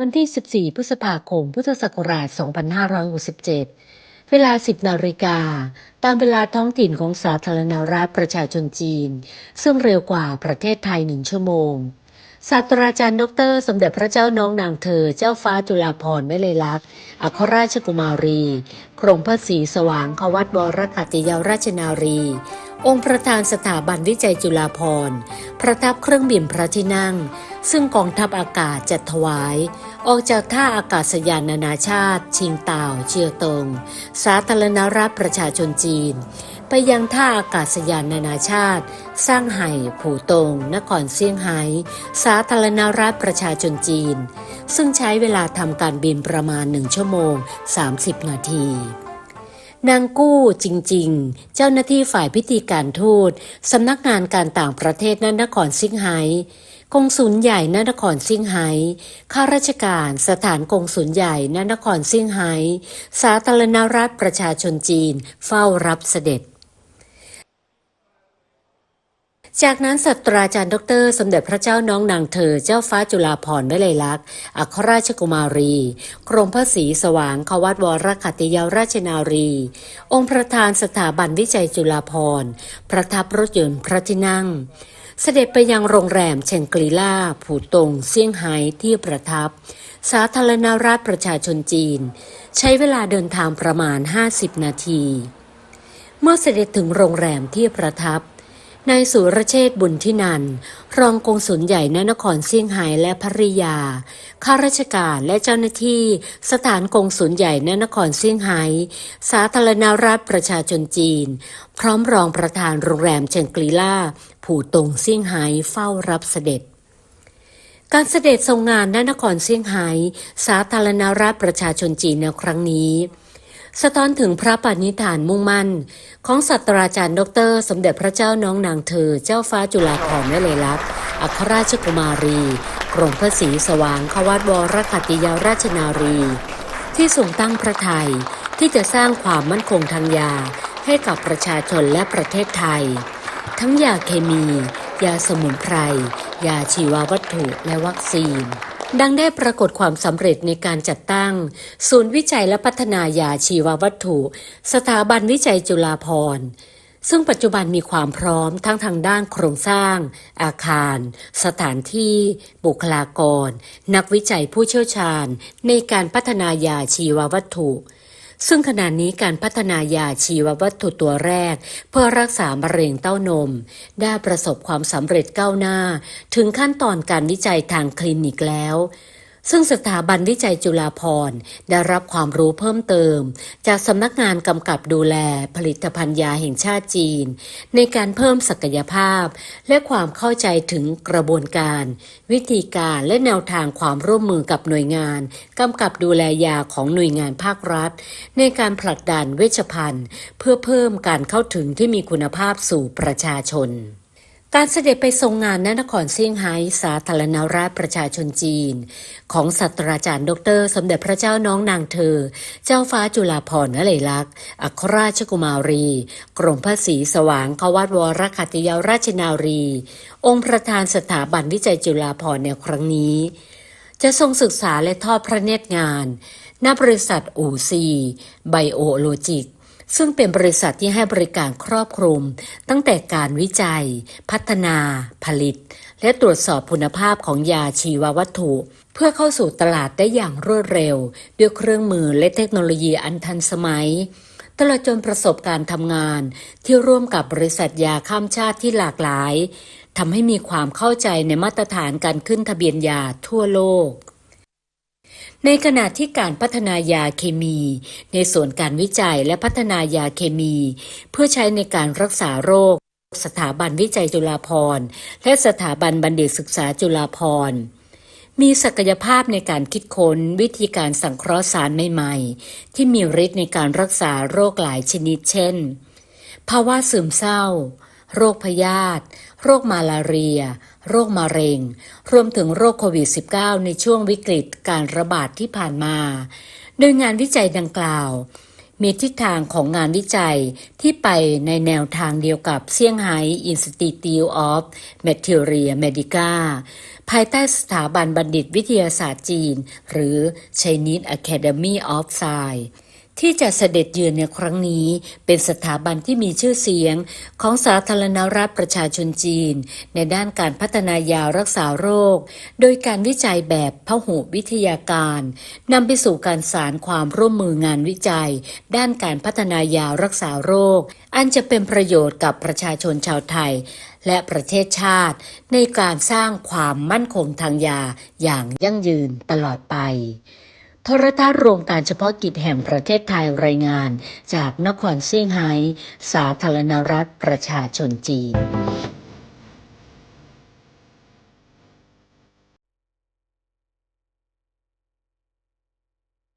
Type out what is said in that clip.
วันที่ 14 พฤษภาคม พุทธศักราช 2567 เวลา 10 นาฬิกา ตามเวลาท้องถิ่นของสาธารณรัฐประชาชนจีน ซึ่งเร็วกว่าประเทศไทยหนึ่งชั่วโมง ศาสตราจารย์ดร สมเด็จพระเจ้าน้องนางเธอ เจ้าฟ้าจุฬาภรณ์ไม่เลยลักษณ์ อัครราชกุมารี กรมพระศรีสว่างควัตวรกัติยาราชนารี องค์ประธานสถาบันวิจัยจุฬาภรณ์ประทับเครื่องบินพระที่นั่ง ซึ่งกองทัพอากาศจัดถวาย ออกจากท่าอากาศยานนานาชาติ ชิงต่าวเชียวตง สาธารณรัฐประชาชนจีน ไปยังท่าอากาศยานนานาชาติ สร้างไห่ผู่ตง นครเซี่ยงไฮ้สาธารณรัฐประชาชนจีน ซึ่งใช้เวลาทำการบินประมาณหนึ่งชั่วโมง 30 นาที นางกู้จริง ๆ เจ้าหน้าที่ฝ่ายพิธีการทูตสำนักงานการต่างประเทศนนครซิงไฮ้กงสุลใหญ่นนครซิงไฮ้ข้าราชการสถานกงสุลใหญ่นนครซิงไฮ้สาธารณรัฐประชาชนจีนเฝ้ารับเสด็จ จากนั้นศาสตราจารย์ดอกเตอรสมเด็จพระเจ้าน้องนางเธอ เจ้าฟ้าจุฬาภรณ์วิไลลักษณ์ อัครราชกุมารี กรมพระศรีสว่างควัตวรขัตติยาราชนารี องค์ประธานสถาบันวิจัยจุฬาภรณ์ประทับรถยนต์พระที่นั่ง เสด็จไปยังโรงแรมเชงกรีล่า ผู่ตง เซี่ยงไฮ้ที่ประทับ สาธารณรัฐประชาชนจีน ใช้เวลาเดินทางประมาณ 50 นาที เมื่อเสด็จถึงโรงแรมที่ประทับ นายสุรเชษฐ์บุญทินัน รองกงสุลใหญ่ณนครเซี่ยงไฮ้และภริยา ข้าราชการและเจ้าหน้าที่ สถานกงสุลใหญ่ณนครเซี่ยงไฮ้ สาธารณรัฐประชาชนจีน พร้อมรองประธานโรงแรมเชงกรีล่า ผู่ตงเซี่ยงไฮ้เฝ้ารับเสด็จการเสด็จทรงงานณนครเซี่ยงไฮ้สาธารณรัฐประชาชนจีนในครั้งนี้ สะท้อนถึงพระปณิธานมุ่งมั่น ของศาสตราจารย์ดอกเตอรสมเด็จพระเจ้าน้องนางเธอ เจ้าฟ้าจุฬาภรณ์วิไลลักษณ์อัครราชกุมารีกรมพระศรีสว่างควัตวรขัตติยาราชนารี ที่ทรงตั้งพระไทยที่จะสร้างความมั่นคงทางยาให้กับประชาชนและประเทศไทย ทั้งยาเคมี ยาสมุนไพร ยาชีววัตถุและวัคซีน ดังได้ปรากฏความสำเร็จในการจัดตั้ง ศูนย์วิจัยและพัฒนายาชีววัตถุ สถาบันวิจัยจุฬาภรณ์ซึ่งปัจจุบันมีความพร้อมทั้งทางด้านโครงสร้าง อาคาร สถานที่ บุคลากร นักวิจัยผู้เชี่ยวชาญ ในการพัฒนายาชีววัตถุ ซึ่งขณะนี้การพัฒนายาชีววัตถุตัวแรก เพื่อรักษามะเร็งเต้านม ได้ประสบความสำเร็จก้าวหน้า ถึงขั้นตอนการวิจัยทางคลินิกแล้ว ซึ่งสถาบันวิจัยจุฬาภรณ์ได้รับความรู้เพิ่มเติม จากสำนักงานกำกับดูแลผลิตภัณฑ์ยาแห่งชาติจีน ในการเพิ่มศักยภาพ และความเข้าใจถึงกระบวนการ วิธีการและแนวทางความร่วมมือกับหน่วยงานกำกับดูแลยาของหน่วยงานภาครัฐ ในการผลักดันเวชภัณฑ์ เพื่อเพิ่มการเข้าถึงที่มีคุณภาพสู่ประชาชน การเสด็จไปทรงงานณนครเซี่ยงไฮ้สาธารณรัฐประชาชนจีน ของศาสตราจารย์ดอกเตอรสมเด็จพระเจ้าน้องนางเธอ เจ้าฟ้าจุฬาภรณ์วลัยลักษณ์อัครราชกุมารี กรมพระศรีสว่างควัตวรขัตติยาราชนารี องค์ประธานสถาบันวิจัยจุฬาภรณ์ในครั้งนี้ จะทรงศึกษาและทอดพระเนตรงาน ณบริษัทอูซีไบโอโลจิก ซึ่งเป็นบริษัทที่ให้บริการครอบคลุม ตั้งแต่การวิจัย พัฒนา ผลิต และตรวจสอบคุณภาพของยาชีววัตถุ เพื่อเข้าสู่ตลาดได้อย่างรวดเร็ว ด้วยเครื่องมือและเทคโนโลยีอันทันสมัย ตลอดจนประสบการณ์ทำงาน ที่ร่วมกับบริษัทยาข้ามชาติที่หลากหลายทำให้มีความเข้าใจในมาตรฐานการขึ้นทะเบียนยาทั่วโลก ในขณะที่การพัฒนายาเคมี ในส่วนการวิจัยและพัฒนายาเคมี เพื่อใช้ในการรักษาโรค สถาบันวิจัยจุฬาภรณ์ และสถาบันบัณฑิตศึกษาจุฬาภรณ์มีศักยภาพในการคิดค้นวิธีการสังเคราะห์สารใหม่ๆ ที่มีฤทธิ์ในการรักษาโรคหลายชนิดเช่น ภาวะซึมเศร้า โรคพยาธิ โรคมาลาเรีย โรคมะเร็ง รวมถึงโรคโควิด -19 ในช่วงวิกฤตการระบาดที่ผ่านมา โดยงานวิจัยดังกล่าว มีทิศทางของงานวิจัยที่ไปในแนวทางเดียวกับเซี่ยงไฮ้ Institute of Materia Medica ภายใต้สถาบันบัณฑิตวิทยาศาสตร์จีน หรือ Chinese Academy of Science ที่จะเสด็จเยือนในครั้งนี้ เป็นสถาบันที่มีชื่อเสียงของสาธารณรัฐประชาชนจีน ในด้านการพัฒนายารักษาโรค โดยการวิจัยแบบพหุวิทยาการนำไปสู่การสารความร่วมมืองานวิจัย ด้านการพัฒนายารักษาโรค อันจะเป็นประโยชน์กับประชาชนชาวไทย และประเทศชาติ ในการสร้างความมั่นคงทางยาอย่างยั่งยืนตลอดไป โทรทัศน์รวมการเฉพาะกิจแห่งประเทศไทยรายงาน จากนครเซี่ยงไฮ้สาธารณรัฐประชาชนจีน